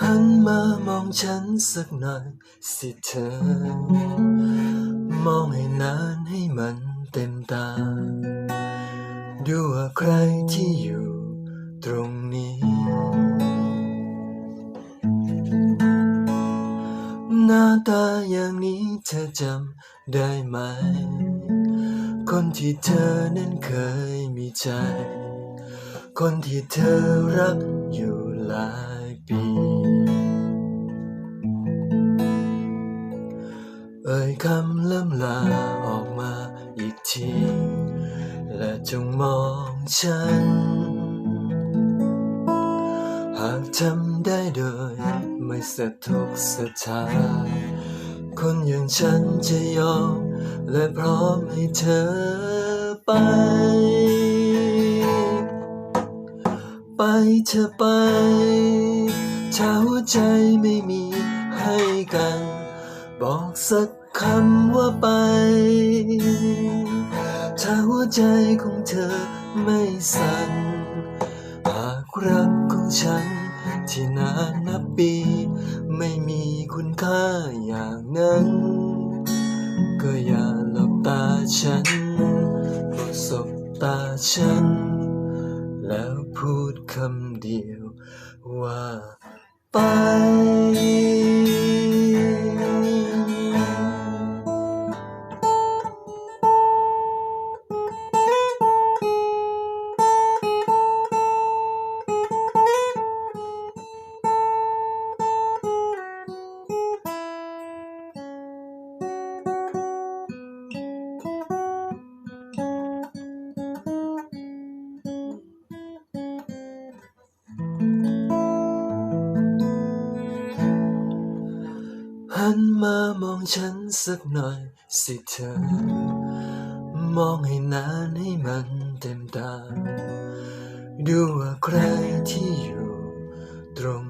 หันมามองฉันสักหน่อยสิเธอ มองให้นานให้มันเต็มตา ดูว่าใครที่อยู่ตรงนี้ หน้าตาอย่างนี้เธอจำได้ไหม คนที่เธอนั้นเคยมีใจ คนที่เธอรักอยู่หลายปี คำล่ำลาออกมาอีกที และจงมองฉัน หากจำได้โดยไม่สะทกสะทานคนอย่างฉันจะยอมและพร้อมให้เธอไป ไปเธอไป ถ้าหัวใจไม่มีให้กัน บอกสัก คำว่าไป ถ้าหัวใจของเธอไม่สั่น หากรักของฉันที่นานนับปี ไม่มีคุณค่าอย่างนั้น ก็อย่าหลับตาฉันสบตาฉัน แล้วพูดคำเดียวว่าไป หันมามองฉันสักหน่อยสิเธอ มองให้นานให้มันเต็มตา ดูว่าใครที่อยู่ตรง